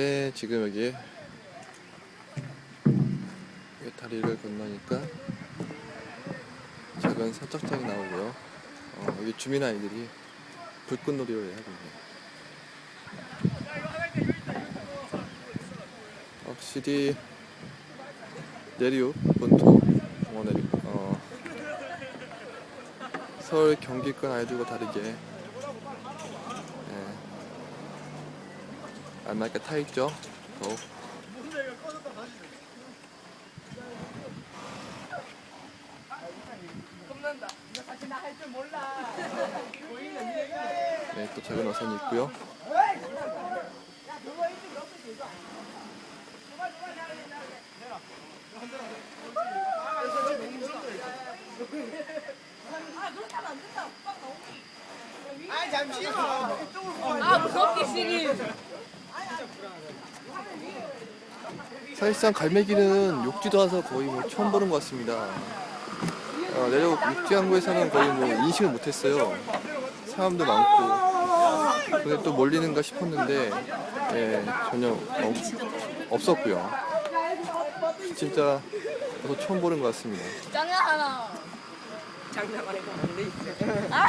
네, 지금 여기 이 다리를 건너니까 작은 선착장이 나오고요. 어, 여기 주민 아이들이 불꽃놀이를 하고 있네요. 확실히 내리우 본토 공원에 어, 서울 경기권 아이들과 다르게 알맞게 타 있죠. 더욱. 네, 또 작은 어선이 있고요. 아 잠시만. 아 무섭게 시리. 사실상 갈매기는 욕지도 와서 거의 뭐 처음 보는 것 같습니다. 어, 내려 육지항구에서는 거의 뭐 인식을 못했어요. 사람도 많고. 근데 또 몰리는가 싶었는데 예, 전혀 없, 없었고요. 진짜 저도 처음 보는 것 같습니다. 장난 하나. 장난 안돼 있어. 아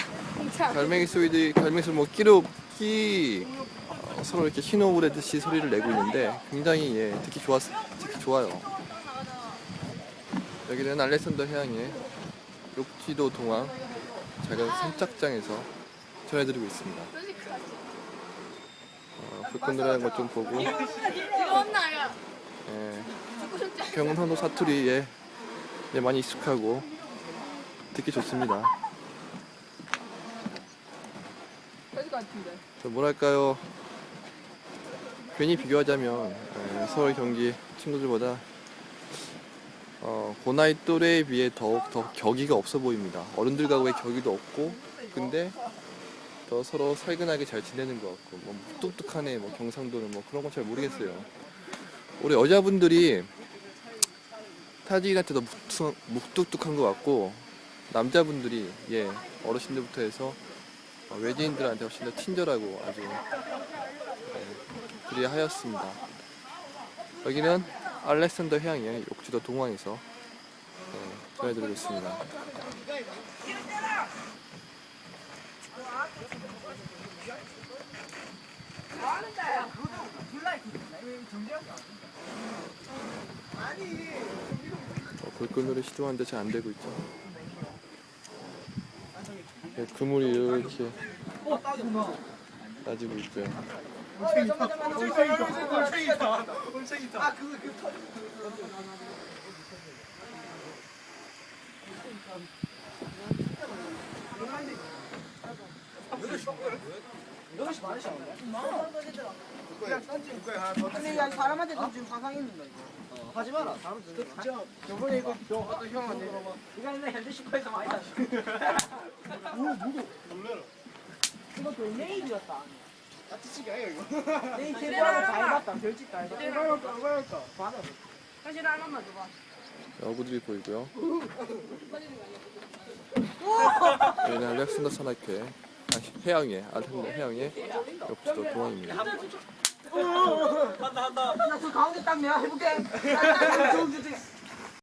참. 갈매기 소리들이 갈매기 소리 뭐 끼룩끼 어, 서로 이렇게 신호부르듯이 소리를 내고 있는데 굉장히 예, 듣기 좋았 듣기 좋아요. 여기는 알렉산더 해양의 욕지도 동항 작은 선착장에서 전해드리고 있습니다. 어, 불꽃놀이하는 것 좀 보고? 예. 경운선호 사투리에 예, 많이 익숙하고 듣기 좋습니다. 저 뭐랄까요 괜히 비교하자면 에, 서울 경기 친구들보다 어, 고나이 또래에 비해 더욱 더 격의가 없어 보입니다. 어른들과 왜 격의도 없고 근데 더 서로 살근하게 잘 지내는 것 같고 뭐 뚝뚝하네 뭐 경상도는 뭐 그런 건 잘 모르겠어요. 우리 여자분들이 타지인한테 더 묵- 묵뚝뚝한 것 같고 남자분들이 예 어르신들부터 해서 어, 외지인들한테 훨씬 더 친절하고 아주 네, 그리하였습니다. 여기는 알렉산더 해양의 욕지도 동항에서 네, 전해드리고 있습니다. 어, 불꽃놀이 시도하는데 잘 안 되고 있죠. 네, 그물이 이렇게 따지고 있고요. 올챙이다. 올챙이다. 아 그거 그 터. 여덟 시 반에 시작한다. 그냥 던지는 거야 하나 더. 근데 야 사람한테도 지금 상상 있는 거 이거. 하지 마라. 다음 주 진짜 저번에 이거 저 어떤 형한테 이거 옛날 현대 식구에서 많이 다뭐 누구 놀래라. 이것도 네이비였다. 따뜻치기 아니야 이거. 네이 제보하고 잘 봤다. 별짓 다 해서. 얼마일까 얼마일까. 받아. 사실 하나만 줘봐. 어구들이 보이고요. 여기는 알렉산더 산악회 아, 해양의 알렉산더 해양의 욕지도 동항입니다. 나저 가운데 딱 내가 해볼게.